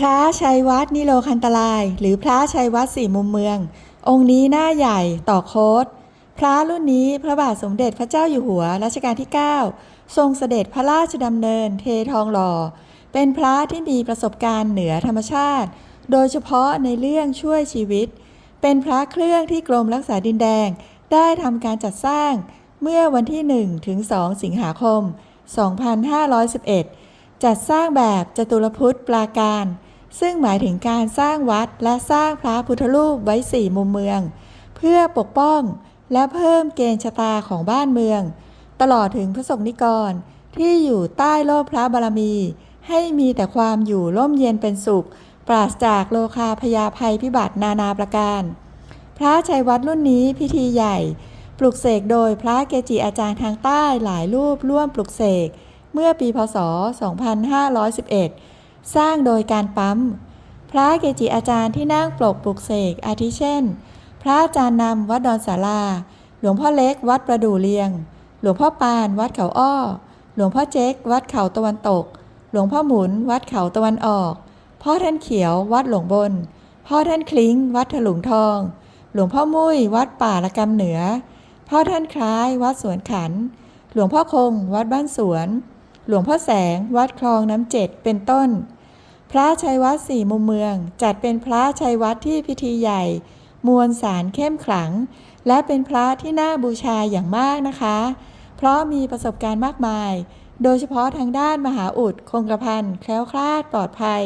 พระชัยวัดนิโลคันตลาย หรือพระชัยวัดสี่มุมเมือง องค์นี้หน้าใหญ่ต่อโคตพระรุ่นนี้พระบาทสมเด็จพระเจ้าอยู่หัวรัชกาลที่ 9 ทรงเสด็จพระราชดำเนินเททองหล่อ เป็นพระที่มีประสบการณ์เหนือธรรมชาติ โดยเฉพาะในเรื่องช่วยชีวิต เป็นพระเครื่องที่กรมรักษาดินแดง ได้ทำการจัดสร้างเมื่อวันที่ 1 ถึง 2 สิงหาคม 2511 จัดสร้างแบบจตุรพุทธปราการ ซึ่งหมายถึงการสร้างวัดและสร้างพระพุทธรูปไว้สี่มุมเมือง เพื่อปกป้องและเพิ่มเกณฑ์ชะตาของบ้านเมือง ตลอดถึงพระสงฆ์นิกรที่อยู่ใต้โลกพระบารมี ให้มีแต่ความอยู่ร่มเย็นเป็นสุข ปราศจากโลคาพยาภัยพิบัตินานาประการ พระชัยวัดรุ่นนี้พิธีใหญ่ ปลุกเสกโดยพระเกจิอาจารย์ทางใต้หลายรูปร่วมปลุกเสกเมื่อปีพศ 2511 สร้างโดยการปั๊ม พระเกจิอาจารย์ที่นั่งปลกปลุกเสกอาทิเช่น พระอาจารย์นำวัดดอนสาราหลวงพ่อเล็กวัดประดู่เลียง หลวงพ่อปานวัดเขาอ้อ หลวงพ่อเจ๊กวัดเขาตะวันตก หลวงพ่อหมุนวัดเขาตะวันออก พ่อท่านเขียววัดหลวงบน พ่อท่านคลิ้ง วัดถลุงทอง หลวงพ่อมุ้ยวัดป่าละกำเหนือ พ่อท่านคล้ายวัดสวนขัน หลวงพ่อคง วัดบ้านสวน หลวงพ่อแสง วัดคลองน้ำเจ็ดเป็นต้น พระชัยวัดสี่มุมเมือง จัดเป็นพระชัยวัดที่พิธีใหญ่ มวลสารเข้มขลัง และเป็นพระที่น่าบูชาอย่างมากนะคะ เพราะมีประสบการณ์มากมาย โดยเฉพาะทางด้านมหาอุดคงกระพันแคล้วคลาดปลอดภัย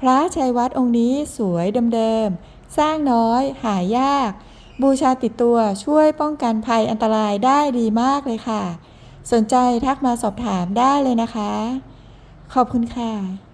พระชัยวัดองค์นี้สวยเดิมๆสร้างน้อย หายาก บูชาติดตัวช่วยป้องกันภัยอันตรายได้ดีมากเลยค่ะ สนใจทักมาสอบถามได้เลยนะคะ ขอบคุณค่ะ